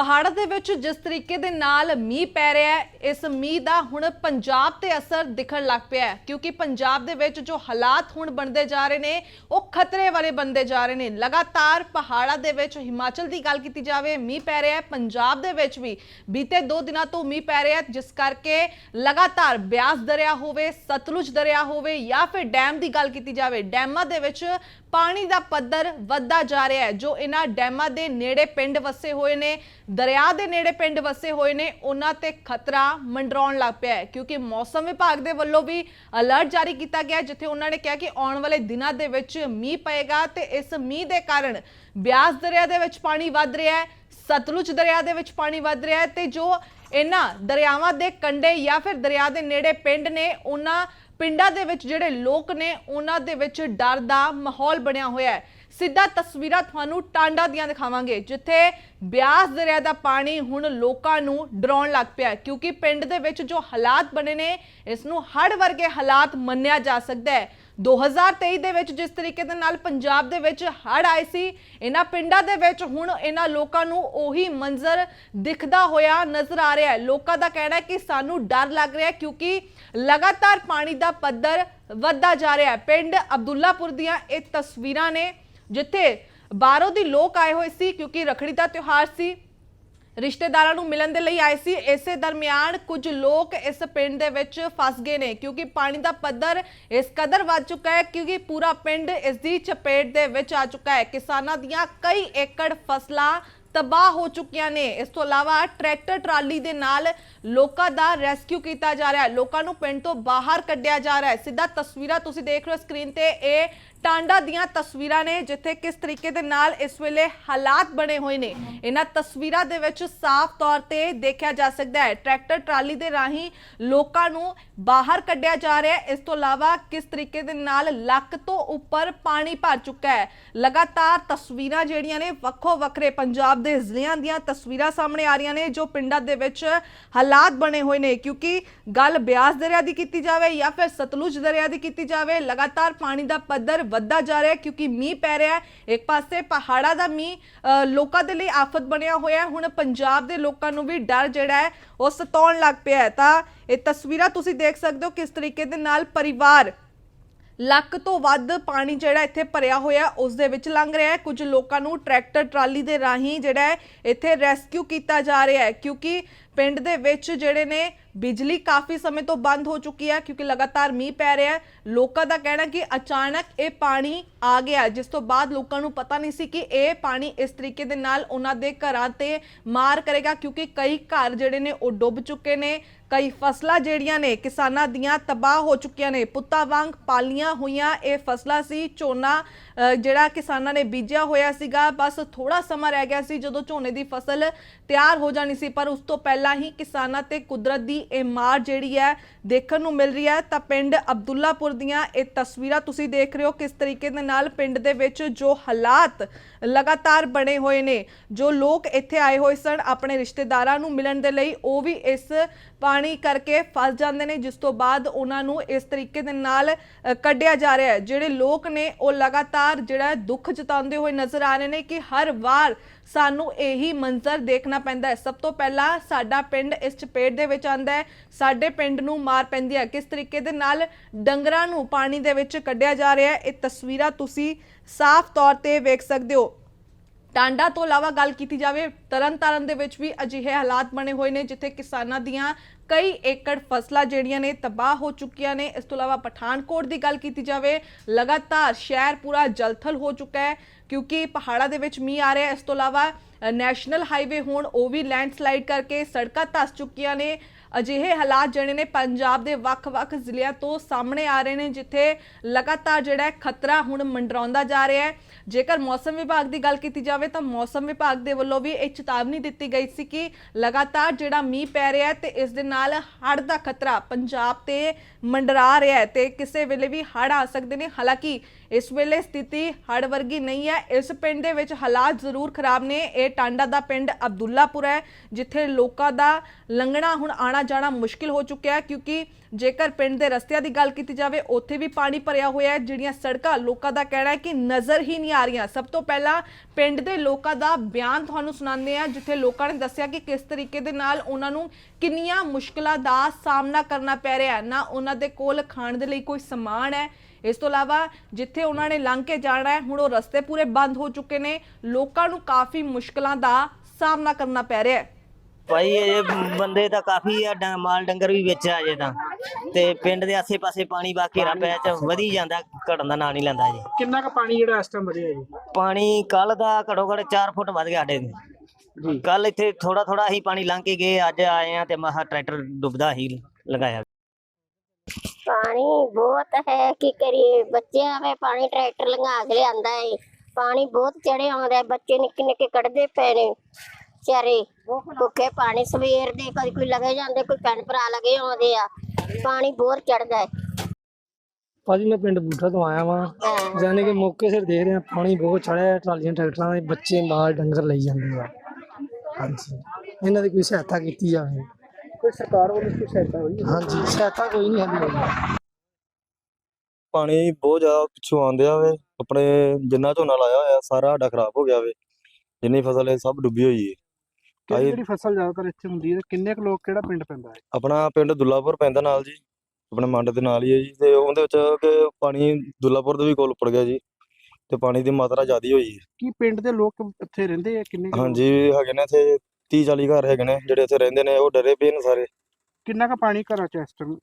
ਪਹਾੜਾਂ ਦੇ ਵਿੱਚ ਜਿਸ ਤਰੀਕੇ ਦੇ ਨਾਲ ਮੀਂਹ ਪੈ ਰਿਹਾ ਹੈ, ਇਸ ਮੀਂਹ ਦਾ ਹੁਣ ਪੰਜਾਬ ਤੇ ਅਸਰ ਦਿਖਣ ਲੱਗ ਪਿਆ ਹੈ, ਕਿਉਂਕਿ ਪੰਜਾਬ ਦੇ ਵਿੱਚ ਜੋ ਹਾਲਾਤ ਹੁਣ ਬਣਦੇ ਜਾ ਰਹੇ ਨੇ, ਉਹ ਖਤਰੇ ਵਾਲੇ ਬਣਦੇ ਜਾ ਰਹੇ ਨੇ। ਲਗਾਤਾਰ ਪਹਾੜਾਂ ਦੇ ਵਿੱਚ ਹਿਮਾਚਲ ਦੀ ਗੱਲ ਕੀਤੀ ਜਾਵੇ, ਮੀਂਹ ਪੈ ਰਿਹਾ ਹੈ, ਪੰਜਾਬ ਦੇ ਵਿੱਚ ਵੀ ਬੀਤੇ 2 ਦਿਨਾਂ ਤੋਂ ਮੀਂਹ ਪੈ ਰਿਹਾ ਹੈ, ਜਿਸ ਕਰਕੇ ਲਗਾਤਾਰ ਬਿਆਸ ਦਰਿਆ ਹੋਵੇ, ਸਤਲੁਜ ਦਰਿਆ ਹੋਵੇ ਜਾਂ ਫਿਰ ਡੈਮ ਦੀ ਗੱਲ ਕੀਤੀ ਜਾਵੇ, ਡੈਮਾਂ ਦੇ ਵਿੱਚ ਪਾਣੀ ਦਾ ਪੱਧਰ ਵੱਧਦਾ ਜਾ ਰਿਹਾ ਹੈ, ਜੋ ਇਹਨਾਂ ਡੈਮਾਂ ਦੇ ਨੇੜੇ ਪਿੰਡ ਵਸੇ ਹੋਏ ਨੇ, ਦਰਿਆ ਦੇ ਨੇੜੇ ਪਿੰਡ ਵਸੇ ਹੋਏ ਨੇ, ਉਹਨਾਂ ਤੇ ਖਤਰਾ ਮੰਡਰਾਉਣ ਲੱਗ ਪਿਆ ਹੈ, ਕਿਉਂਕਿ ਮੌਸਮ ਵਿਭਾਗ ਦੇ ਵੱਲੋਂ ਵੀ ਅਲਰਟ ਜਾਰੀ ਕੀਤਾ ਗਿਆ ਜਿੱਥੇ ਉਹਨਾਂ ਨੇ ਕਿਹਾ ਕਿ ਆਉਣ ਵਾਲੇ ਦਿਨਾਂ ਦੇ ਵਿੱਚ ਮੀਂਹ ਪਏਗਾ ਤੇ ਇਸ ਮੀਂਹ ਦੇ ਕਾਰਨ ਬਿਆਸ ਦਰਿਆ ਦੇ ਵਿੱਚ ਪਾਣੀ ਵੱਧ ਰਿਹਾ ਹੈ, ਸਤਲੁਜ ਦਰਿਆ ਦੇ ਵਿੱਚ ਪਾਣੀ ਵੱਧ ਰਿਹਾ ਹੈ ਤੇ ਜੋ ਇਹਨਾਂ ਦਰਿਆਵਾਂ ਦੇ ਕੰਢੇ ਜਾਂ ਫਿਰ ਦਰਿਆ ਦੇ ਨੇੜੇ ਪਿੰਡ ਨੇ, ਉਹਨਾਂ ਪਿੰਡਾਂ ਦੇ ਵਿੱਚ ਜਿਹੜੇ ਲੋਕ ਨੇ, ਉਹਨਾਂ ਦੇ ਵਿੱਚ ਡਰ ਦਾ ਮਾਹੌਲ ਬਣਿਆ ਹੋਇਆ ਹੈ। ਸਿੱਧਾ ਤਸਵੀਰਾਂ ਤੁਹਾਨੂੰ ਟਾਂਡਾ ਦੀਆਂ ਦਿਖਾਵਾਂਗੇ, ਜਿੱਥੇ ਬਿਆਸ ਦਰਿਆ ਦਾ ਪਾਣੀ ਹੁਣ ਲੋਕਾਂ ਨੂੰ ਡਰਾਉਣ ਲੱਗ ਪਿਆ ਕਿਉਂਕਿ ਪਿੰਡ ਦੇ ਵਿੱਚ ਜੋ ਹਾਲਾਤ ਬਣੇ ਨੇ, ਇਸ ਨੂੰ ਹੜ੍ਹ ਵਰਗੇ ਹਾਲਾਤ ਮੰਨਿਆ ਜਾ ਸਕਦਾ ਹੈ। 2023 ਦੇ ਵਿੱਚ ਜਿਸ ਤਰੀਕੇ ਦੇ ਨਾਲ ਪੰਜਾਬ ਦੇ ਵਿੱਚ ਹੜ੍ਹ ਆਏ ਸੀ, ਇਹਨਾਂ ਪਿੰਡਾਂ ਦੇ ਵਿੱਚ ਹੁਣ ਇਹਨਾਂ ਲੋਕਾਂ ਨੂੰ ਉਹੀ ਮੰਜ਼ਰ ਦਿਖਦਾ ਹੋਇਆ ਨਜ਼ਰ ਆ ਰਿਹਾ ਹੈ। ਲੋਕਾਂ ਦਾ ਕਹਿਣਾ ਹੈ ਕਿ ਸਾਨੂੰ ਡਰ ਲੱਗ ਰਿਹਾ ਹੈ ਕਿਉਂਕਿ ਲਗਾਤਾਰ ਪਾਣੀ ਦਾ ਪੱਧਰ ਵੱਧਦਾ ਜਾ ਰਿਹਾ ਹੈ। ਪਿੰਡ ਅਬਦੁੱਲਾਪੁਰ ਦੀਆਂ ਇਹ ਤਸਵੀਰਾਂ ਨੇ ਜਿੱਥੇ ਬਾਹਰੋਂ ਦੀ ਲੋਕ ਆਏ ਹੋਏ ਸੀ ਕਿਉਂਕਿ ਰਖੜੀ ਦਾ ਤਿਉਹਾਰ ਸੀ। ਰਿਸ਼ਤੇਦਾਰਾਂ ਨੂੰ ਮਿਲਣ ਦੇ ਲਈ ਆਏ ਸੀ। ਇਸੇ ਦਰਮਿਆਨ ਕੁਝ ਲੋਕ ਇਸ ਪਿੰਡ ਦੇ ਵਿੱਚ ਫਸ ਗਏ ਨੇ, ਕਿਉਂਕਿ ਪਾਣੀ ਦਾ ਪੱਧਰ ਇਸ ਕਦਰ ਵੱਧ ਚੁੱਕਾ ਹੈ, ਕਿਉਂਕਿ ਪੂਰਾ ਪਿੰਡ ਇਸ ਦੀ ਚਪੇਟ ਦੇ ਵਿੱਚ ਆ ਚੁੱਕਾ ਹੈ। ਕਿਸਾਨਾਂ ਦੀਆਂ ਕਈ ਏਕੜ ਫਸਲਾਂ ਤਬਾਹ ਹੋ ਚੁੱਕੀਆਂ ਨੇ। ਇਸ ਤੋਂ ਇਲਾਵਾ ਟਰੈਕਟਰ ਟਰਾਲੀ ਦੇ ਨਾਲ ਲੋਕਾਂ ਦਾ ਰੈਸਕਿਊ ਕੀਤਾ ਜਾ ਰਿਹਾ ਹੈ। ਲੋਕਾਂ ਨੂੰ ਪਿੰਡ ਤੋਂ ਬਾਹਰ ਕੱਢਿਆ ਜਾ ਰਿਹਾ ਹੈ। ਸਿੱਧਾ ਤਸਵੀਰਾਂ ਤੁਸੀਂ ਦੇਖ ਰਹੇ ਹੋ ਸਕਰੀਨ ਤੇ। ਇਹ ਟਾਂਡਾ ਦੀਆਂ ਤਸਵੀਰਾਂ ਨੇ ਜਿੱਥੇ ਕਿਸ ਤਰੀਕੇ ਦੇ ਨਾਲ ਇਸ ਵੇਲੇ ਹਾਲਾਤ ਬਣੇ ਹੋਏ ਨੇ। ਇਹਨਾਂ ਤਸਵੀਰਾਂ ਦੇ ਵਿੱਚ ਸਾਫ਼ ਤੌਰ ਤੇ ਦੇਖਿਆ ਜਾ ਸਕਦਾ ਹੈ। ਟਰੈਕਟਰ ਟਰਾਲੀ ਦੇ ਰਾਹੀਂ ਲੋਕਾਂ ਨੂੰ ਬਾਹਰ ਕੱਢਿਆ ਜਾ ਰਿਹਾ ਹੈ। ਇਸ ਤੋਂ ਇਲਾਵਾ ਕਿਸ ਤਰੀਕੇ ਦੇ ਨਾਲ ਲੱਕ ਤੋਂ ਉੱਪਰ ਪਾਣੀ ਭਰ ਚੁੱਕਾ ਹੈ। ਲਗਾਤਾਰ ਤਸਵੀਰਾਂ ਜਿਹੜੀਆਂ ਨੇ ਵੱਖੋ ਵੱਖਰੇ ਪੰਜਾਬ ਦੇ ਜ਼ਿਲ੍ਹਿਆਂ ਦੀਆਂ ਤਸਵੀਰਾਂ ਸਾਹਮਣੇ ਆ ਰਹੀਆਂ ਨੇ, ਜੋ ਪਿੰਡਾਂ ਦੇ ਵਿੱਚ ਹਾਲਾਤ ਬਣੇ ਹੋਏ ਨੇ। ਕਿਉਂਕਿ ਗੱਲ ਬਿਆਸ ਦਰਿਆ ਦੀ ਕੀਤੀ ਜਾਵੇ ਜਾਂ ਫਿਰ ਸਤਲੁਜ ਦਰਿਆ ਦੀ ਕੀਤੀ ਜਾਵੇ, ਲਗਾਤਾਰ ਪਾਣੀ ਦਾ ਪੱਧਰ ਵੱਧਦਾ ਜਾ ਰਿਹਾ ਹੈ ਕਿਉਂਕਿ ਮੀਂਹ ਪੈ ਰਿਹਾ ਹੈ। ਇੱਕ ਪਾਸੇ ਪਹਾੜਾਂ ਦਾ ਮੀਂਹ ਅ, ਲੋਕਾਂ ਦੇ ਲਈ ਆਫਤ ਬਣਿਆ ਹੋਇਆ ਹੈ। ਹੁਣ ਪੰਜਾਬ ਦੇ ਲੋਕਾਂ ਨੂੰ ਵੀ ਡਰ ਜਿਹੜਾ ਹੈ ਉਹ ਸਤਾਉਣ ਲੱਗ ਪਿਆ ਹੈ। ਤਾਂ ਇਹ ਤਸਵੀਰਾਂ ਤੁਸੀਂ ਦੇਖ ਸਕਦੇ ਹੋ ਕਿਸ ਤਰੀਕੇ ਦੇ ਨਾਲ ਪਰਿਵਾਰ ਲੱਖ ਤੋਂ ਵੱਧ ਪਾਣੀ ਜਿਹੜਾ ਇੱਥੇ ਭਰਿਆ ਹੋਇਆ ਉਸ ਦੇ ਵਿੱਚ ਲੰਘ ਰਿਹਾ ਹੈ। ਕੁਝ ਲੋਕਾਂ ਨੂੰ ਟਰੈਕਟਰ ਟਰਾਲੀ ਦੇ ਰਾਹੀਂ ਜਿਹੜਾ ਹੈ ਇੱਥੇ ਰੈਸਕਿਊ ਕੀਤਾ ਜਾ ਰਿਹਾ ਹੈ। ਕਿਉਂਕਿ ਪਿੰਡ ਦੇ ਵਿੱਚ ਜਿਹੜੇ ਨੇ ਬਿਜਲੀ ਕਾਫੀ ਸਮੇਂ ਤੋਂ ਬੰਦ ਹੋ ਚੁੱਕੀ ਹੈ ਕਿਉਂਕਿ ਲਗਾਤਾਰ ਮੀਂਹ ਪੈ ਰਿਹਾ ਹੈ। ਲੋਕਾਂ ਦਾ ਕਹਿਣਾ ਕਿ ਅਚਾਨਕ ਇਹ ਪਾਣੀ ਆ ਗਿਆ। ਜਿਸ ਤੋਂ ਬਾਅਦ ਲੋਕਾਂ ਨੂੰ ਪਤਾ ਨਹੀਂ ਸੀ ਕਿ ਇਹ ਪਾਣੀ ਇਸ ਤਰੀਕੇ ਦੇ ਨਾਲ ਉਹਨਾਂ ਦੇ ਘਰਾਂ ਤੇ ਮਾਰ ਕਰੇਗਾ, ਕਿਉਂਕਿ ਕਈ ਘਰ ਜਿਹੜੇ ਨੇ ਉਹ ਡੁੱਬ ਚੁੱਕੇ ਨੇ। ਕਈ ਫਸਲਾਂ ਜਿਹੜੀਆਂ ਨੇ ਕਿਸਾਨਾਂ ਦੀਆਂ ਤਬਾਹ ਹੋ ਚੁੱਕੀਆਂ ਨੇ। ਪੁੱਤਾਂ ਵਾਂਗ ਪਾਲੀਆਂ ਹੋਈਆਂ ਇਹ ਫਸਲਾਂ ਸੀ। ਝੋਨਾ ਜਿਹੜਾ ਕਿਸਾਨਾਂ ਨੇ ਬੀਜਿਆ ਹੋਇਆ ਸੀਗਾ। ਬਸ ਥੋੜਾ ਸਮਾਂ ਰਹਿ ਗਿਆ ਸੀ ਜਦੋਂ ਝੋਨੇ ਦੀ ਫਸਲ ਤਿਆਰ ਹੋ ਜਾਣੀ ਸੀ, ਪਰ ਉਸ ਤੋਂ ਪਹਿਲਾਂ ਹੀ ਕਿਸਾਨਾਂ ਤੇ ਕੁਦਰਤ ਦੀ ਇਹ ਮਾਰ ਜਿਹੜੀ ਹੈ ਦੇਖਣ ਨੂੰ ਮਿਲ ਰਹੀ ਹੈ। ਤਾਂ ਪਿੰਡ ਅਬਦੁੱਲਾਪੁਰ ਦੀਆਂ ਇਹ ਤਸਵੀਰਾਂ ਤੁਸੀਂ ਦੇਖ ਰਹੇ ਹੋ ਕਿਸ ਤਰੀਕੇ ਦੇ ਨਾਲ ਪਿੰਡ ਦੇ ਵਿੱਚ ਜੋ ਹਾਲਾਤ ਲਗਾਤਾਰ ਬਣੇ ਹੋਏ ਨੇ, ਜੋ ਲੋਕ ਇੱਥੇ ਆਏ ਹੋਏ ਸਨ ਆਪਣੇ ਰਿਸ਼ਤੇਦਾਰਾਂ ਨੂੰ ਮਿਲਣ ਦੇ ਲਈ, ਉਹ ਵੀ ਇਸ ਪਾਣੀ ਕਰਕੇ ਫਸ ਜਾਂਦੇ ਨੇ, ਜਿਸ ਤੋਂ ਬਾਅਦ ਉਹਨਾਂ ਨੂੰ ਇਸ ਤਰੀਕੇ ਦੇ ਨਾਲ ਕੱਢਿਆ ਜਾ ਰਿਹਾ ਹੈ। ਜਿਹੜੇ ਲੋਕ ਨੇ, ਉਹ ਲਗਾਤਾਰ ਜਿਹੜਾ ਦੁੱਖ ਜਤਾਉਂਦੇ ਹੋਏ ਨਜ਼ਰ ਆ ਰਹੇ ਨੇ ਕਿ ਹਰ ਵਾਰ ਸਾਨੂੰ ਇਹੀ ਮੰਜ਼ਰ ਦੇਖਣਾ ਪੈਂਦਾ ਹੈ। ਸਭ ਤੋਂ ਪਹਿਲਾਂ ਸਾਡਾ ਪਿੰਡ ਇਸ ਚਪੇਟ ਦੇ ਵਿੱਚ ਆਂਦਾ ਹੈ। ਸਾਡੇ ਪਿੰਡ ਨੂੰ ਮਾਰ ਪੈਂਦੀ ਹੈ। ਕਿਸ ਤਰੀਕੇ ਦੇ ਨਾਲ ਡੰਗਰਾਂ ਨੂੰ ਪਾਣੀ ਦੇ ਵਿੱਚ ਕੱਢਿਆ ਜਾ ਰਿਹਾ ਹੈ, ਇਹ ਤਸਵੀਰਾਂ ਤੁਸੀਂ ਸਾਫ਼ ਤੌਰ ਤੇ ਵੇਖ ਸਕਦੇ ਹੋ। ਟਾਂਡਾ ਤੋਂ ਇਲਾਵਾ ਗੱਲ ਕੀਤੀ ਜਾਵੇ, ਤਰਨਤਾਰਨ ਦੇ ਵਿੱਚ ਵੀ ਅਜਿਹੇ ਹਾਲਾਤ ਬਣੇ ਹੋਏ ਨੇ ਜਿੱਥੇ ਕਿਸਾਨਾਂ ਦੀਆਂ ਕਈ ਏਕੜ ਫਸਲਾਂ ਜਿਹੜੀਆਂ ਨੇ ਤਬਾਹ ਹੋ ਚੁੱਕੀਆਂ ਨੇ। ਇਸ ਤੋਂ ਇਲਾਵਾ ਪਠਾਨਕੋਟ ਦੀ ਗੱਲ ਕੀਤੀ ਜਾਵੇ, ਲਗਾਤਾਰ ਸ਼ਹਿਰ ਪੂਰਾ ਜਲਥਲ ਹੋ ਚੁੱਕਾ ਹੈ ਕਿਉਂਕਿ ਪਹਾੜਾਂ ਦੇ ਵਿੱਚ ਮੀਂਹ ਆ ਰਿਹਾ ਇਸ ਤੋਂ ਇਲਾਵਾ ਨੈਸ਼ਨਲ ਹਾਈਵੇ ਹੋਣ ਉਹ ਵੀ ਲੈਂਡਸਲਾਈਡ ਕਰਕੇ ਸੜਕਾਂ ਧੱਸ ਚੁੱਕੀਆਂ ਨੇ। ਅਜਿਹੇ ਹਾਲਾਤ ਜਿਹੜੇ ਨੇ ਪੰਜਾਬ ਦੇ ਵੱਖ-ਵੱਖ ਜ਼ਿਲ੍ਹਿਆਂ ਤੋਂ ਸਾਹਮਣੇ ਆ ਰਹੇ ਨੇ, ਜਿੱਥੇ ਲਗਾਤਾਰ ਜਿਹੜਾ ਖਤਰਾ ਹੁਣ ਮੰਡਰਾਉਂਦਾ ਜਾ ਰਿਹਾ ਹੈ। ਜੇਕਰ ਮੌਸਮ ਵਿਭਾਗ ਦੀ ਗੱਲ ਕੀਤੀ ਜਾਵੇ ਤਾਂ ਮੌਸਮ ਵਿਭਾਗ ਦੇ ਵੱਲੋਂ ਵੀ ਇਹ ਚੇਤਾਵਨੀ ਦਿੱਤੀ ਗਈ ਸੀ ਕਿ ਲਗਾਤਾਰ ਜਿਹੜਾ ਮੀਂਹ ਪੈ ਰਿਹਾ ਹੈ ਤੇ ਇਸ ਦੇ ਨਾਲ ਹੜ੍ਹ ਦਾ ਖਤਰਾ ਪੰਜਾਬ ਤੇ ਮੰਡਰਾ ਰਿਹਾ ਹੈ ਤੇ ਕਿਸੇ ਵੇਲੇ ਵੀ ਹੜ੍ਹ ਆ ਸਕਦੇ ਨੇ। ਹਾਲਾਂਕਿ ਇਸ ਵੇਲੇ ਸਥਿਤੀ ਹੜ੍ਹ ਵਰਗੀ ਨਹੀਂ ਹੈ। ਇਸ ਪਿੰਡ ਦੇ ਵਿੱਚ ਹਾਲਾਤ ਜ਼ਰੂਰ ਖਰਾਬ ਨੇ। ਇਹ ਟਾਂਡਾ ਦਾ ਪਿੰਡ ਅਬਦੁੱਲਾਪੁਰ ਹੈ, ਜਿੱਥੇ ਲੋਕਾਂ ਦਾ ਲੰਘਣਾ ਹੁਣ ਆਣਾ ਆਣਾ ਜਾਣਾ ਮੁਸ਼ਕਿਲ ਹੋ ਚੁੱਕਿਆ ਹੈ ਕਿਉਂਕਿ ਜੇਕਰ ਪਿੰਡ ਦੇ ਰਸਤਿਆਂ ਦੀ ਗੱਲ ਕੀਤੀ ਜਾਵੇ, ਉੱਥੇ ਵੀ ਪਾਣੀ ਭਰਿਆ ਹੋਇਆ ਹੈ, ਜਿਹੜੀਆਂ ਸੜਕਾਂ ਲੋਕਾਂ ਦਾ ਕਹਿਣਾ ਹੈ ਕਿ ਨਜ਼ਰ ਹੀ ਨਹੀਂ ਆ ਰਹੀਆਂ। ਸਭ ਤੋਂ ਪਹਿਲਾਂ ਪਿੰਡ ਦੇ ਲੋਕਾਂ ਦਾ ਬਿਆਨ ਤੁਹਾਨੂੰ ਸੁਣਾਉਂਦੇ ਆ ਜਿੱਥੇ ਲੋਕਾਂ ਨੇ ਦੱਸਿਆ ਕਿ ਕਿਸ ਤਰੀਕੇ ਦੇ ਨਾਲ ਉਹਨਾਂ ਨੂੰ ਕਿੰਨੀਆਂ ਮੁਸ਼ਕਲਾਂ ਦਾ ਸਾਹਮਣਾ ਕਰਨਾ ਪੈ ਰਿਹਾ ਹੈ। ਨਾ ਉਹਨਾਂ ਦੇ ਕੋਲ ਖਾਣ ਦੇ ਲਈ ਕੋਈ ਸਮਾਨ ਹੈ। ਇਸ ਤੋਂ ਇਲਾਵਾ ਜਿੱਥੇ ਉਹਨਾਂ ਨੇ ਲੰਘ ਕੇ ਜਾਣਾ ਹੈ, ਹੁਣ ਉਹ ਰਸਤੇ ਪੂਰੇ ਬੰਦ ਹੋ ਚੁੱਕੇ ਨੇ। ਲੋਕਾਂ ਨੂੰ ਕਾਫੀ ਮੁਸ਼ਕਲਾਂ ਦਾ ਸਾਹਮਣਾ ਕਰਨਾ ਪੈ ਰਿਹਾ ਹੈ। ਭਾਈ ਇਹ ਬੰਦੇ ਤਾਂ ਕਾਫੀ ਆ ਡੰ- ਮਾਲ ਡੰਗਰ ਵੀ ਵਿੱਚ ਆ ਜੇ ਤਾਂ। ਤੇ ਪਿੰਡ ਦੇ ਆਸੇ-ਪਾਸੇ ਪਾਣੀ ਬਾ ਘੇਰਾ ਪਿਆ ਚ ਵਧੀ ਜਾਂਦਾ ਘਟਣ ਦਾ ਨਾਂ ਨਹੀਂ ਲੈਂਦਾ ਜੀ ਕਿੰਨਾ ਕੁ ਪਾਣੀ ਜਿਹੜਾ ਇਸ ਟਾਈਮ ਵਧਿਆ ਜੀ? ਪਾਣੀ ਕੱਲ ਦਾ ਘੜੋ ਘੜ 4 ਫੁੱਟ ਵੱਧ ਗਿਆ ਸਾਡੇ ਜੀ। ਕੱਲ ਇੱਥੇ ਥੋੜਾ ਥੋੜਾ ਅਸੀਂ ਪਾਣੀ ਲੰਘ ਕੇ ਗਏ ਅੱਜ ਆਏ ਆ ਤੇ ਮਹਾ ਟਰੈਕਟਰ ਡੁੱਬਦਾ ਹੀ ਲਗਾਇਆ। ਪਾਣੀ ਬਹੁਤ ਹੈ ਕੀ ਕਰੀਏ? ਬੱਚੇ ਆਵੇ ਪਾਣੀ ਟਰੈਕਟਰ ਲੰਘਾ ਕੇ ਲਿਆਂਦਾ ਏ। ਪਾਣੀ ਬਹੁਤ ਚੜੇ ਆਉਂਦਾ ਹੈ, ਬੱਚੇ ਨਿੱਕੇ ਨਿੱਕੇ ਕੱਢਦੇ ਪਏ ਨੇ। ਚਾਰੇ ਭੁੱਖੇ ਪਾਣੀ ਸਵੇਰ ਦੇ ਕਦੀ ਕੋਈ ਲਗੇ ਜਾਂਦੇ ਕੋਈ ਭੈਣ ਭਰਾ ਲਗੇ ਆਉਂਦੇ ਆ। ਪਾਣੀ ਬਹੁਤ ਚੜਦਾ ਹੈ। ਭਾਜੀ ਮੈਂ ਪਿੰਡ ਬੂਠਾ ਤੋਂ ਆਇਆ ਵਾਂ। ਜਾਨੇ ਕਿ ਮੌਕੇ ਸਿਰ ਦੇਖ ਰਿਹਾ ਪਾਣੀ ਬਹੁਤ ਚੜਿਆ ਟਰਾਲੀਆਂ ਟਰੈਕਟਰਾਂ ਦੇ ਬੱਚੇ ਮਾਲ ਡੰਗਰ ਲਈ ਜਾਂਦੇ ਆ। ਹਾਂਜੀ। ਇਹਨਾਂ ਦੀ ਕੋਈ ਸਹਾਇਤਾ ਕੀਤੀ ਜਾਵੇ। ਕੋਈ ਸਰਕਾਰ ਵੱਲੋਂ ਕੋਈ ਸਹਾਇਤਾ ਹੋਈ ਹਾਂਜੀ ਸਹਾਇਤਾ ਕੋਈ ਨਹੀਂ ਹੋਈ ਪਾਣੀ ਬਹੁਤ ਜ਼ਿਆਦਾ ਪਿੱਛੋਂ ਆਉਂਦਿਆ ਵੇ। ਆਪਣੇ ਜਿੰਨਾ ਝੋਨਾ ਲਾਇਆ ਹੋਇਆ ਸਾਰਾ ਸਾਡਾ ਖਰਾਬ ਹੋ ਗਿਆ ਵੇ। ਜਿੰਨੀ ਫਸਲ ਹੈ ਸਭ ਡੁੱਬੀ ਹੋਈ ਹੈ ਕਿਹੜੀ ਕਿਹੜੀ ਫਸਲ ਜ਼ਿਆਦਾਤਰ ਇੱਥੇ ਹੁੰਦੀ ਹੈ ਤੇ ਕਿੰਨੇ ਕੁ ਲੋਕ ਕਿਹੜਾ ਪਿੰਡ ਪੈਂਦਾ ਹੈ ਆਪਣਾ ਪਿੰਡ ਦੁੱਲਾਪੁਰ ਪੈਂਦਾ ਨਾਲ ਜੀ ਆਪਣੇ ਮੰਡ ਦੇ ਨਾਲ ਹੀ ਹੈ ਜੀ ਤੇ ਉਹਦੇ ਵਿੱਚ ਕਿ ਪਾਣੀ ਦੁੱਲਾਪੁਰ ਦੇ ਵੀ ਕੋਲ ਉੱਪੜ ਗਿਆ ਜੀ ਤੇ ਪਾਣੀ ਦੀ ਮਾਤਰਾ ਜ਼ਿਆਦੀ ਹੋਈ ਹੈ ਕੀ ਪਿੰਡ ਦੇ ਲੋਕ ਇੱਥੇ ਰਹਿੰਦੇ ਆ ਕਿੰਨੇ ਕੁ ਲੋਕ? ਹਾਂਜੀ ਹੈਗੇ ਨੇ ਇੱਥੇ 30 40 ਘਰ ਹੈਗੇ ਨੇ ਜਿਹੜੇ ਇੱਥੇ ਰਹਿੰਦੇ ਨੇ ਉਹ ਡਰੇ ਪਏ ਨੇ ਸਾਰੇ ਕਿੰਨਾ ਕੁ ਪਾਣੀ ਘਰਾਂ ਚ ਇਸ ਟਾਈਮ?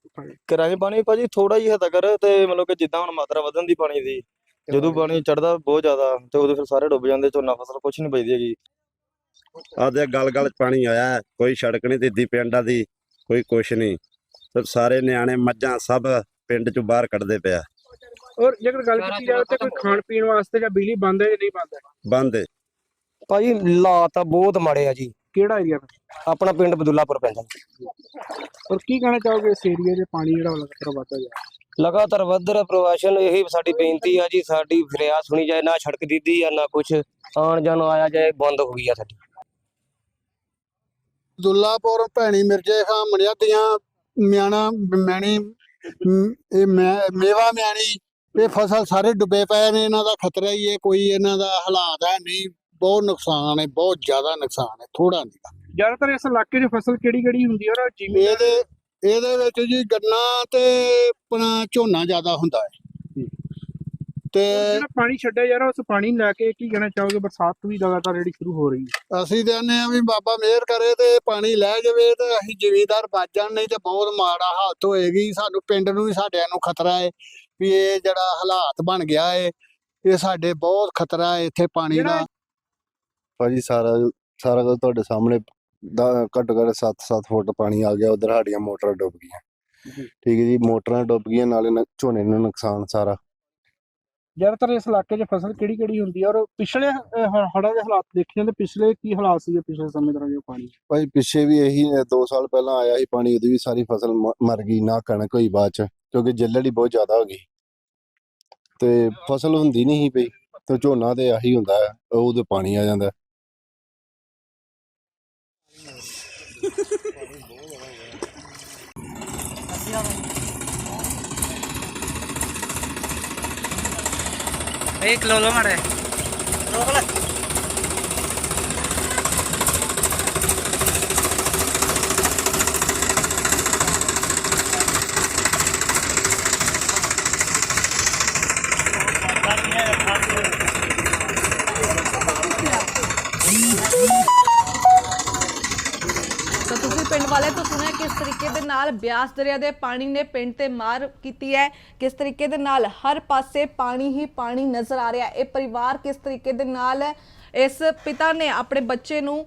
ਕਿਰਾਏ ਪਾਣੀ ਭਾਜੀ ਥੋੜਾ ਹੀ ਹੱਦ ਕਰ ਤੇ ਮਤਲਬ ਕਿ ਜਿੱਦਾਂ ਹੁਣ ਮਾਤਰਾ ਵਧਣ ਦੀ ਪਾਣੀ ਦੀ ਜਦੋਂ ਪਾਣੀ ਚੜਦਾ ਬਹੁਤ ਜ਼ਿਆਦਾ ਤੇ ਉਦੋਂ ਫਿਰ ਸਾਰੇ ਡੁੱਬ ਜਾਂਦੇ ਝੋਨਾ ਫਸਲ ਕੁਝ ਨਹੀਂ ਬਚਦੀ ਹੈਗੀ ਆਦੇ ਗਲ ਗਲ ਚ ਪਾਣੀ ਆਇਆ ਹੈ, ਕੋਈ ਸੜਕ ਨਹੀਂ ਦਿੱਦੀ ਪਿੰਡਾਂ ਦੀ ਕੋਈ ਕੁਛ ਨਹੀਂ। ਤੇ ਸਾਰੇ ਨਿਆਣੇ ਮੱਝਾਂ ਸਭ ਪਿੰਡ ਚੋਂ ਬਾਹਰ ਕੱਢਦੇ ਪਿਆ ਔਰ ਜੇਕਰ ਗੱਲ ਕੀਤੀ ਜਾਵੇ ਤਾਂ ਕੋਈ ਖਾਣ ਪੀਣ ਵਾਸਤੇ ਜਾਂ ਬਿਜਲੀ ਬੰਦ ਹੈ ਜਾਂ ਨਹੀਂ ਬੰਦ ਹੈ? ਬੰਦ ਏ। ਭਾਜੀ ਹਾਲਾਤ ਤਾਂ ਬਹੁਤ ਮਾੜੇ ਆ ਜੀ। ਕਿਹੜਾ ਏਰੀਆ ਆਪਣਾ ਪਿੰਡ ਬਦੁੱਲਾਪੁਰ ਪੈਂਦਾ ਔਰ ਕੀ ਕਹਿਣਾ ਚਾਹੋਗੇ ਇਸ ਏਰੀਆ ਦੇ ਪਾਣੀ ਜਿਹੜਾ ਉਹ ਲਗਾਤਾਰ ਵਧਦਾ ਜਾ ਰਿਹਾ? ਲਗਾਤਾਰ ਵੱਧ ਰਿਹਾ ਪ੍ਰਵਾਸ਼ਨ ਇਹੀ ਸਾਡੀ ਬੇਨਤੀ ਆ ਜੀ ਸਾਡੀ ਫਰਿਆਦ ਸੁਣੀ ਜਾਏ ਨਾ ਸੜਕ ਦਿੱਦੀ ਆ ਨਾ ਕੁਛ ਆਣ ਜਾਣ ਆਇਆ ਜਾਏ ਬੰਦ ਹੋ ਗਈ ਆ ਸਾਡੀ। ਦੁੱਲਾਪੁਰ ਭੈਣੀ ਮਿਰਜੇ ਖਾਂ ਮਣਿਆਦੀਆਂ ਮਿਆਣਾ ਮੈਣੀ ਇਹ ਮੇਵਾ ਮਿਆਣੀ ਇਹ ਫਸਲ ਸਾਰੇ ਡੁੱਬੇ ਪਏ ਨੇ ਇਹਨਾਂ ਦਾ ਖਤਰਾ ਹੀ ਹੈ ਕੋਈ ਇਹਨਾਂ ਦਾ ਹਾਲਾਤ ਹੈ ਨਹੀਂ ਬਹੁਤ ਨੁਕਸਾਨ ਹੈ ਬਹੁਤ ਜ਼ਿਆਦਾ ਨੁਕਸਾਨ ਹੈ ਥੋੜਾ ਨਹੀਂ। ਜ਼ਿਆਦਾਤਰ ਇਸ ਇਲਾਕੇ 'ਚ ਫਸਲ ਕਿਹੜੀ ਕਿਹੜੀ ਹੁੰਦੀ ਹੈ ਔਰ ਜਿਵੇਂ ਇਹਦੇ ਇਹਦੇ ਵਿੱਚ ਜੀ ਗੰਨਾ ਤੇ ਆਪਣਾ ਝੋਨਾ ਜ਼ਿਆਦਾ ਹੁੰਦਾ ਹੈ। ਤੇ ਜਿਹੜਾ ਪਾਣੀ ਛੱਡਿਆ ਜਾ ਰਿਹਾ ਉਸ ਪਾਣੀ ਨੂੰ ਲੈ ਕੇ ਕੀ ਕਹਿਣਾ ਚਾਹੋਗੇ? ਬਰਸਾਤ ਵੀ ਲਗਾਤਾਰ ਜਿਹੜੀ ਸ਼ੁਰੂ ਹੋ ਰਹੀ ਹੈ। ਅਸੀਂ ਤੇ ਆਨੇ ਆ ਵੀ ਬਾਬਾ ਮਿਹਰ ਕਰੇ ਤੇ ਪਾਣੀ ਲੈ ਜਾਵੇ ਤੇ ਅਸੀਂ ਜ਼ਿਮੀਂਦਾਰ ਬਚ ਜਾਣ ਨਹੀਂ ਤੇ ਬਹੁਤ ਮਾੜਾ ਹਾਲਤ ਹੋਏਗੀ। ਸਾਨੂੰ ਪਿੰਡ ਨੂੰ ਵੀ ਸਾਡਿਆਂ ਨੂੰ ਖਤਰਾ ਹੈ ਵੀ ਇਹ ਜਿਹੜਾ ਹਾਲਾਤ ਬਣ ਗਿਆ ਹੈ ਇਹ ਸਾਡੇ ਬਹੁਤ ਖਤਰਾ ਹੈ ਇੱਥੇ ਪਾਣੀ ਦਾ। ਭਾਜੀ ਸਾਰਾ ਸਾਰਾ ਕੁਝ ਤੁਹਾਡੇ ਸਾਹਮਣੇ ਦਾ ਘੱਟੋ ਘੱਟ 7-7 ਫੁੱਟ ਪਾਣੀ ਆ ਗਿਆ ਉਧਰ ਸਾਡੀਆਂ ਮੋਟਰਾਂ ਡੁੱਬ ਗਈਆਂ। ਠੀਕ ਹੈ ਜੀ ਮੋਟਰਾਂ ਡੁੱਬ ਗਈਆਂ ਨਾਲੇ ਝੋਨੇ ਨੂੰ ਨੁਕਸਾਨ ਸਾਰਾ। ਜ਼ਿਆਦਾਤਰ ਇਸ ਇਲਾਕੇ 'ਚ ਫਸਲ ਕਿਹੜੀ ਕਿਹੜੀ ਹੁੰਦੀ ਹੈ ਔਰ ਪਿਛਲੇ ਹੜ੍ਹਾਂ ਦੇ ਹਾਲਾਤ ਦੇਖੇ ਜਾਂਦੇ, ਪਿਛਲੇ ਕੀ ਹਾਲਾਤ ਸੀਗੇ ਪਿਛਲੇ ਸਮੇਂ ਦੌਰਾਨ ਜੋ ਪਾਣੀ? ਭਾਈ ਪਿੱਛੇ ਵੀ ਇਹੀ 2 ਸਾਲ ਪਹਿਲਾਂ ਆਇਆ ਸੀ ਪਾਣੀ, ਉਹਦੀ ਵੀ ਸਾਰੀ ਫਸਲ ਮਰ ਗਈ, ਨਾ ਕਣਕ ਹੋਈ ਬਾਅਦ ਚ, ਕਿਉਂਕਿ ਜੱਲੜ ਹੀ ਬਹੁਤ ਜ਼ਿਆਦਾ ਹੋ ਗਈ। ਤੇ ਫਸਲ ਹੁੰਦੀ ਨਹੀਂ ਸੀ ਪਈ, ਤੇ ਝੋਨਾ ਤੇ ਆਹੀ ਹੁੰਦਾ ਹੈ ਉਹਦੇ ਪਾਣੀ ਆ ਜਾਂਦਾ। ਇੱਕ ਲੋ ਲੋ। ਮਾਰੇ ਤਾਂ ਤੁਸੀਂ ਪਿੰਡ ਵਾਲੇ ਤੋਂ ਸੁਣਿਆ ਕਿਸ ਤਰੀਕੇ ਦੇ ਨਾਲ ਬਿਆਸ ਦਰਿਆ ਦੇ ਪਾਣੀ ਨੇ ਪਿੰਡ ਤੇ ਮਾਰ ਕੀਤੀ ਹੈ। ਕਿਸ ਤਰੀਕੇ ਦੇ ਨਾਲ ਹਰ ਪਾਸੇ ਪਾਣੀ ਹੀ ਪਾਣੀ ਨਜ਼ਰ ਆ ਰਿਹਾ ਇਹ ਪਰਿਵਾਰ ਕਿਸ ਤਰੀਕੇ ਦੇ ਨਾਲ ਇਸ ਪਿਤਾ ਨੇ ਆਪਣੇ ਬੱਚੇ ਨੂੰ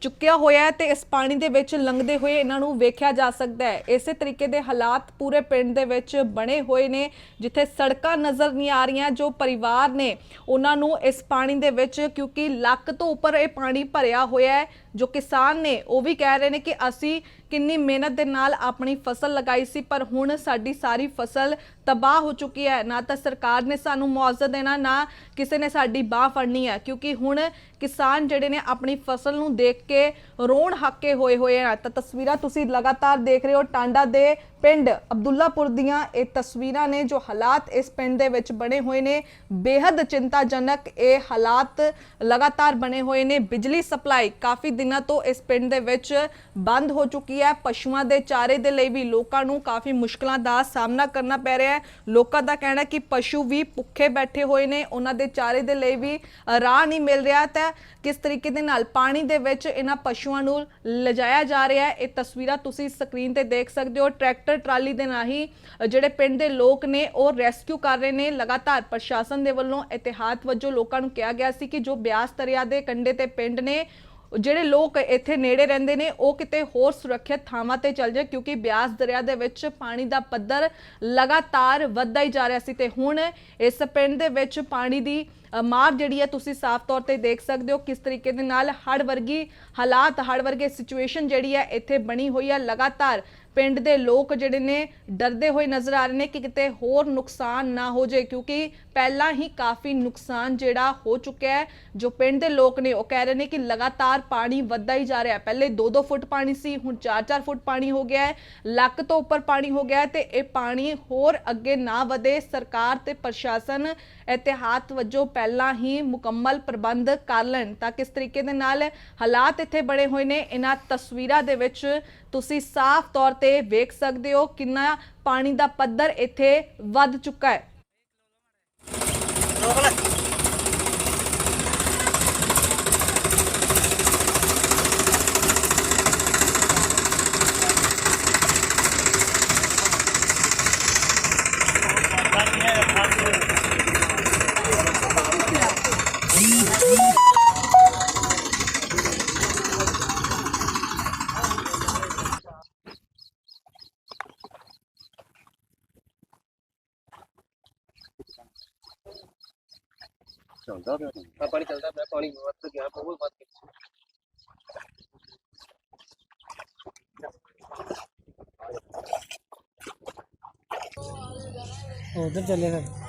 ਚੁੱਕਿਆ ਹੋਇਆ ਹੈ ਤੇ ਇਸ ਪਾਣੀ ਦੇ ਵਿੱਚ ਲੰਘਦੇ ਹੋਏ ਇਹਨਾਂ ਨੂੰ ਵੇਖਿਆ ਜਾ ਸਕਦਾ ਹੈ। ਇਸੇ ਤਰੀਕੇ ਦੇ ਹਾਲਾਤ ਪੂਰੇ ਪਿੰਡ ਦੇ ਵਿੱਚ ਬਣੇ ਹੋਏ ਨੇ, ਜਿੱਥੇ ਸੜਕਾਂ ਨਜ਼ਰ ਨਹੀਂ ਆ ਰਹੀਆਂ, ਜੋ ਪਰਿਵਾਰ ਨੇ ਉਹਨਾਂ ਨੂੰ ਇਸ ਪਾਣੀ ਦੇ ਵਿੱਚ, ਕਿਉਂਕਿ ਲੱਕ ਤੋਂ ਉੱਪਰ ਇਹ ਪਾਣੀ ਭਰਿਆ ਹੋਇਆ ਹੈ। ਜੋ ਕਿਸਾਨ ਨੇ, ਉਹ ਵੀ ਕਹਿ ਰਹੇ ਨੇ ਕਿ ਅਸੀਂ ਕਿੰਨੀ ਮਿਹਨਤ ਦੇ ਨਾਲ ਆਪਣੀ ਫਸਲ ਲਗਾਈ ਸੀ, ਪਰ ਹੁਣ ਸਾਡੀ ਸਾਰੀ ਫਸਲ ਤਬਾਹ ਹੋ ਚੁੱਕੀ ਹੈ। ਨਾ ਤਾਂ ਸਰਕਾਰ ਨੇ ਸਾਨੂੰ ਮੁਆਵਜ਼ਾ ਦੇਣਾ, ਨਾ ਕਿਸੇ ਨੇ ਸਾਡੀ ਬਾਹ ਫੜਨੀ ਹੈ, ਕਿਉਂਕਿ ਹੁਣ ਕਿਸਾਨ ਜਿਹੜੇ ਨੇ ਆਪਣੀ ਫਸਲ ਨੂੰ ਦੇਖ ਕੇ ਰੋਣ ਹੱਕੇ ਹੋਏ ਹੋਏ ਆ। ਤਾਂ ਤਸਵੀਰਾਂ ਤੁਸੀਂ ਲਗਾਤਾਰ ਦੇਖ ਰਹੇ ਹੋ, ਟਾਂਡਾ ਦੇ ਪਿੰਡ ਅਬਦੁੱਲਾਪੁਰ ਦੀਆਂ ਇਹ ਤਸਵੀਰਾਂ ਨੇ ਜੋ ਹਾਲਾਤ ਇਸ ਪਿੰਡ ਦੇ ਵਿੱਚ ਬਣੇ ਹੋਏ ਨੇ। ਬੇहद ਚਿੰਤਾਜਨਕ ਇਹ ਹਾਲਾਤ ਲਗਾਤਾਰ ਬਣੇ ਹੋਏ ਨੇ। ਬਿਜਲੀ ਸਪਲਾਈ ਕਾਫੀ ਦਿਨਾਂ ਤੋਂ ਇਸ ਪਿੰਡ ਦੇ ਵਿੱਚ ਬੰਦ ਹੋ ਚੁੱਕੀ ਹੈ। ਪਸ਼ੂਆਂ ਦੇ ਚਾਰੇ ਦੇ ਲਈ ਵੀ ਲੋਕਾਂ ਨੂੰ ਕਾਫੀ ਮੁਸ਼ਕਲਾਂ ਦਾ ਸਾਹਮਣਾ ਕਰਨਾ ਪੈ ਰਿਹਾ ਹੈ। ਲੋਕਾਂ ਦਾ ਕਹਿਣਾ ਕਿ ਪਸ਼ੂ ਵੀ ਭੁੱਖੇ ਬੈਠੇ ਹੋਏ ਨੇ। ਉਹਨਾਂ ਦੇ ਚਾਰੇ ਦੇ ਲਈ ਵੀ ਰਾਹ ਨਹੀਂ ਮਿਲ ਰਿਹਾ। ਤਾਂ ਕਿਸ ਤਰੀਕੇ ਦੇ ਨਾਲ ਪਾਣੀ ਦੇ ਵਿੱਚ ਇਹਨਾਂ ਪਸ਼ੂਆਂ ਨੂੰ ਲਿਜਾਇਆ ਜਾ ਰਿਹਾ ਹੈ, ਇਹ ਤਸਵੀਰਾਂ ਤੁਸੀਂ ਸਕਰੀਨ ਤੇ ਦੇਖ ਸਕਦੇ ਹੋ। ਟਰੈਕਟਰ ਟਰਾਲੀ ਦੇ ਰਾਹੀਂ ਜਿਹੜੇ ਪਿੰਡ ਦੇ ਲੋਕ ਨੇ, ਉਹ ਰੈਸਕਿਊ ਕਰ ਰਹੇ ਨੇ। ਲਗਾਤਾਰ ਪ੍ਰਸ਼ਾਸਨ ਦੇ ਵੱਲੋਂ ਇਤਿਹਾਤ ਵਜੋਂ ਲੋਕਾਂ ਨੂੰ ਕਿਹਾ ਗਿਆ ਸੀ ਕਿ ਜੋ ਬਿਆਸ ਦਰਿਆ ਦੇ ਕੰਢੇ ਤੇ ਪਿੰਡ ਨੇ ਜਿਹੜੇ ਲੋਕ ਇੱਥੇ ਨੇੜੇ ਰਹਿੰਦੇ ਨੇ, ਉਹ ਕਿਤੇ ਹੋਰ ਸੁਰੱਖਿਅਤ ਥਾਵਾਂ ਤੇ ਚਲ ਜਾਏ ਕਿਉਂਕਿ ਬਿਆਸ ਦਰਿਆ ਦੇ ਵਿੱਚ ਪਾਣੀ ਦਾ ਪੱਧਰ ਲਗਾਤਾਰ ਵੱਧਦਾ ਹੀ ਜਾ ਰਿਹਾ ਸੀ। ਤੇ ਹੁਣ ਇਸ ਪਿੰਡ ਦੇ ਵਿੱਚ ਪਾਣੀ ਦੀ ਮਾਰ ਜਿਹੜੀ ਹੈ, ਤੁਸੀਂ ਸਾਫ਼ ਤੌਰ ਤੇ ਦੇਖ ਸਕਦੇ ਹੋ ਕਿਸ ਤਰੀਕੇ ਦੇ ਨਾਲ ਹੜ ਵਰਗੀ ਹਾਲਾਤ ਹੜ ਵਰਗੇ ਸਿਚੁਏਸ਼ਨ ਜਿਹੜੀ ਹੈ, ਇੱਥੇ ਬਣੀ ਹੋਈ ਹੈ। ਲਗਾਤਾਰ ਪਿੰਡ ਦੇ ਲੋਕ ਜਿਹੜੇ ਨੇ ਡਰਦੇ ਹੋਏ ਨਜ਼ਰ ਆ ਰਹੇ ਨੇ ਕਿ ਕਿਤੇ ਹੋਰ ਨੁਕਸਾਨ ਨਾ ਹੋ ਜਾਏ, ਕਿਉਂਕਿ ਪਹਿਲਾਂ ਹੀ ਕਾਫੀ ਨੁਕਸਾਨ ਜਿਹੜਾ ਹੋ ਚੁੱਕਿਆ ਹੈ। ਜੋ ਪਿੰਡ ਦੇ ਲੋਕ ਨੇ, ਉਹ ਕਹਿ ਰਹੇ ਨੇ ਕਿ ਲਗਾਤਾਰ ਪਾਣੀ ਵੱਧਦਾ ਹੀ ਜਾ ਰਿਹਾ ਹੈ। ਪਹਿਲੇ 2-2 ਫੁੱਟ ਪਾਣੀ ਸੀ, ਹੁਣ 4-4 ਫੁੱਟ ਪਾਣੀ ਹੋ ਗਿਆ ਹੈ। ਲੱਕ ਤੋਂ ਉੱਪਰ ਪਾਣੀ ਹੋ ਗਿਆ ਹੈ ਤੇ ਇਹ ਪਾਣੀ ਹੋਰ ਅੱਗੇ ਨਾ ਵਧੇ। ਸਰਕਾਰ ਤੇ ਪ੍ਰਸ਼ਾਸਨ ਇਤਿਹਾਤ ਵਜੋਂ ਪਹਿਲਾਂ ਹੀ ਮੁਕੰਮਲ ਪ੍ਰਬੰਧ ਕਰ ਲੈਣ ਤਾਂ ਕਿਸ ਤਰੀਕੇ ਦੇ ਨਾਲ ਹਾਲਾਤ ਇੱਥੇ ਬਣੇ ਹੋਏ ਨੇ? ਇਹਨਾਂ ਤਸਵੀਰਾਂ ਦੇ ਵਿੱਚ ਤੁਸੀਂ ਸਾਫ਼ ਤੌਰ ਤੇ ਵੇਖ ਸਕਦੇ ਹੋ ਕਿੰਨਾ ਪਾਣੀ ਦਾ ਪੱਧਰ ਇੱਥੇ ਵੱਧ ਚੁੱਕਾ ਹੈ। ਆ ਪਾਣੀ ਚੱਲਦਾ ਪਿਆ ਪਾਣੀ ਵੱਧ ਗਿਆ ਬਹੁਤ ਵੱਧ ਗਿਆ। ਉਧਰ ਚੱਲੇ ਫਿਰ।